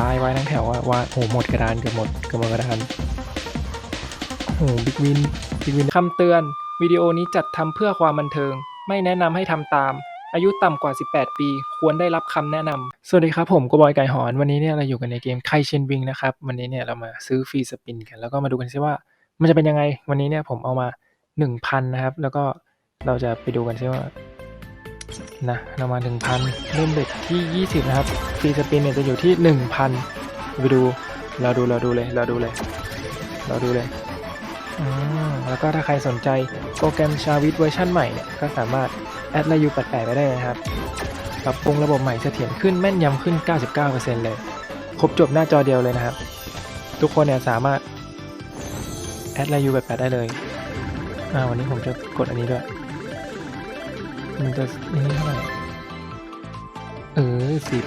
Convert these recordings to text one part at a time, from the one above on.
วายวายทั้งแถวอะวายโอ้โหหมดกระดานเกือบหมดเกือบหมดกระดานโอ้โหบิ๊กวินบิ๊กวินคำเตือน วิดีโอนี้จัดทำเพื่อความบันเทิง ไม่แนะนำให้ทำตาม อายุต่ำกว่า 18 ปี ควรได้รับคำแนะนำสวัสดีครับผมกบอยไก่หอน วันนี้เนี่ยเราอยู่กันในเกมไคเชนวิงนะครับ วันนี้เนี่ยเรามาซื้อฟรีสปินกัน แล้วก็มาดูกันซิว่า มันจะเป็นยังไง วันนี้เนี่ยผมเอามา 1,000 นะครับ แล้วก็เราจะไปดูกันซิว่า นะเรามา 1,000 เริ่มเบ็ดที่ 20 นะครับฟรีสปินเนี่ยจะอยู่ที่ 1,000ไปดูเราดูเราดูเลยเราดูเลยเราดูเลยอืมแล้วก็ถ้าใครสนใจโปรแกรมชาวิตเวอร์ชันใหม่เนี่ยก็สามารถแอดไลยู88ไปได้นะครับปรับปรุงระบบใหม่เสถียรขึ้นแม่นยำขึ้น 99%เลย ครบจบหน้าจอเดียวเลยนะครับ ทุกคนเนี่ยสามารถแอดไลยู88ได้เลยอ่าวันนี้ผมจะกดอันนี้ด้วย มันจะนี่เท่าไหร่เออสิบ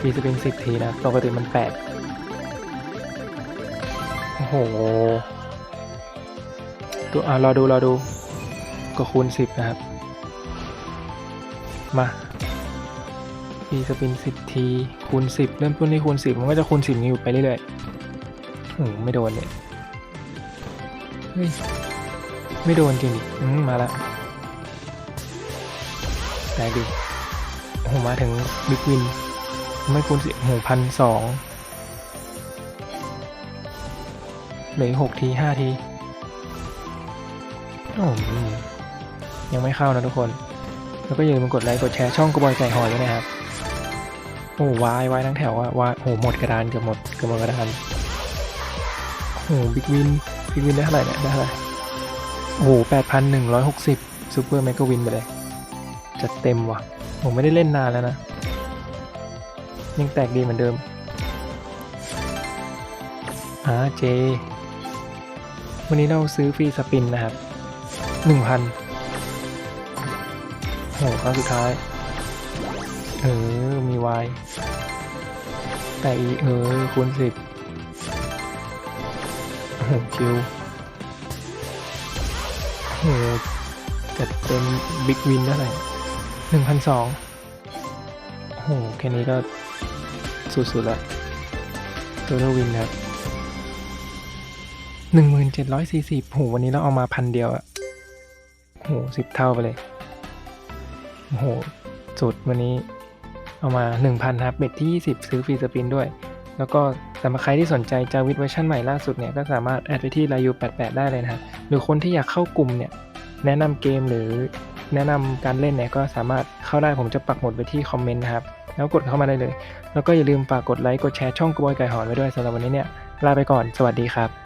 ปีจะเป็นสิบทีนะปกติมันแปดโอ้โหตัวอ่ารอดูรอดูก็คูณสิบนะครับ มาปีสปินสิบทีคูณสิบเริ่มต้นที่คูณสิบมันก็จะคูณสิบนี้อยู่ไปเรื่อยๆโอ้ไม่โดนเลยเฮ้ยไม่โดนจริงดิอืมมาละ แตกดิโอ้โหมาถึงบิ๊กวิน ไม่คูณสิโอ้โหพันสองเหลือหกทีห้าทีโอ้โหยังไม่เข้านะทุกคน แล้วก็อย่าลืมกดไลค์กดแชร์ช่องกระบอยไก่หอยด้วยนะครับ โอ้วายวายทั้งแถวอะวายโอ้หหมดกระดานเกือบหมดเกือบหมดกระดานโอ้บิ๊กวินบิ๊กวินได้เท่าไหร่เนี่ยได้เท่าไหร่โอ้แปดพันหนึ่งร้อยหกสิบซูเปอร์แมกกาวินไปเลย จัดเต็มว่ะ ผมไม่ได้เล่นนานแล้วนะ ยังแตกดีเหมือนเดิมอ่าเจ วันนี้เราซื้อฟรีสปินนะครับหนึ่งพันโหครั้งสุดท้าย เออ มีวายแต่อีเออคูณสิบโอ้โหคิวโหจัดเต็มบิ๊กวินเท่าไหร่ หนึ่งพันสองโอ้โห แค่นี้ก็สุดๆแล้วตัวเทวินครับหนึ่งหมื่นเจ็ดร้อยสี่สิบโหวันนี้เราเอามาพันเดียวอะโหสิบเท่าไปเลยโอ้โหสุดวันนี้เอามาหนึ่งพันครับเบ็ดที่ยี่สิบซื้อฟรีสปินด้วย แล้วก็สำหรับใครที่สนใจจาวิทเวอร์ชันใหม่ล่าสุดเนี่ยก็สามารถแอดไปที่รายู88 ได้เลยนะครับหรือคนที่อยากเข้ากลุ่มเนี่ย แนะนำเกมหรือ แนะนำการเล่นเนี่ยก็สามารถเข้าได้ผมจะปักหมุดไว้ที่คอมเมนต์นะครับ แล้วกดเข้ามาได้เลย แล้วก็อย่าลืมฝากกดไลค์กดแชร์ช่องกบอยไก่หอนไว้ด้วยสำหรับวันนี้เนี่ยลาไปก่อนสวัสดีครับ